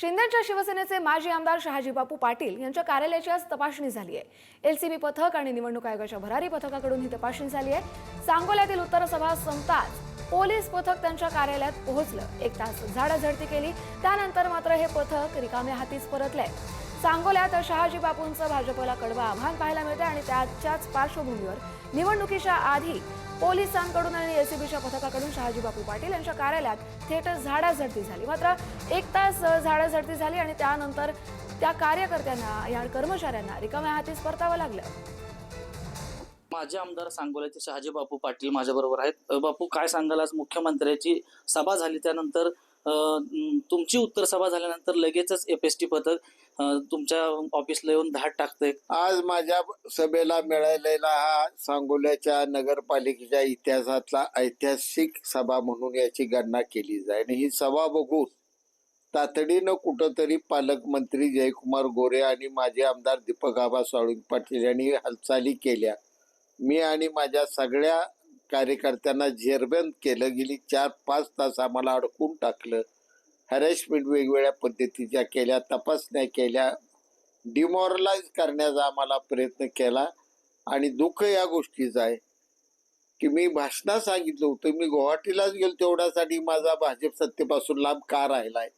शिंदेच्या शिवसेनेचे माजी आमदार शहाजी बापू पाटील यांच्या कार्यालयाची आज तपासणी झाली आहे. एलसीबी पथक आणि निवडणूक आयोगाच्या भरारी पथकाकडून ही तपासणी झाली आहे. सांगोल्यातील उत्तर सभा संपताच पोलीस पथक त्यांच्या कार्यालयात पोहोचलं. एक तास झाडाझडती केली. त्यानंतर मात्र हे पथक रिकाम्या हातीच परतलंय. सांगोल्यात शहाजी बापूंचं भाजपला कडवं आव्हान पाहायला मिळतं आणि त्याच्याच पार्श्वभूमीवर निवडणुकीच्या आधी पोलिसांकडून आणि एसीबीच्या पथकाकडून शहाजी बापू पाटील यांच्या कार्यालयात थेट झाडाझडती झाली. मात्र एक तास झाडाझडती झाली आणि त्यानंतर त्या कार्यकर्त्यांना या कर्मचाऱ्यांना रिकाम्या हातीच परतावं लागलं. माझे आमदार सांगोल्याचे शहाजी बापू पाटील माझ्याबरोबर आहेत. बापू काय सांगाल? आज मुख्यमंत्र्याची सभा झाली त्यानंतर तुमची उत्तर सभा झाल्यानंतर लगेचच एफ एस टी पथक तुमच्या ऑफिसला येऊन धाड टाकतंय. आज माझ्या सभेला मिळालेला हा सांगोल्याच्या नगरपालिकेच्या इतिहासातला ऐतिहासिक सभा म्हणून याची गणना केली जाईल आणि ही सभा बघून तातडीनं कुठंतरी पालकमंत्री जयकुमार गोरे आणि माझे आमदार दीपक आबा साळुंग पाटील यांनी हालचाली केल्या. मी आणि माझ्या सगळ्या कार्यकर्त्यांना झेरबंद केलं. गेली चार पाच तास आम्हाला अडकून टाकलं. हॅरेसमेंट वेगवेगळ्या पद्धतीच्या केल्या तपासण्या केल्या. डिमॉरलाइज करण्याचा आम्हाला प्रयत्न केला. आणि दुःख या गोष्टीचं आहे की मी भाषणात सांगितलं होतं मी गुवाहाटीलाच गेलो तेवढ्यासाठी माझा भाजप सत्तेपासून लांब का राहिला आहे?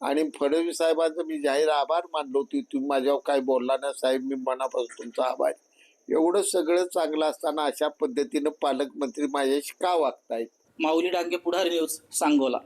आणि फडणवीस साहेबांचं मी जाहीर आभार मानलो होती. तुम्ही माझ्यावर काय बोलला ना साहेब मी मनापासून तुमचा आभार. एवढं सगळं चांगलं असताना अशा पद्धतीनं पालकमंत्री माझ्याशी का वागतायत? माऊली डांगे पुढारी न्यूज सांगोला.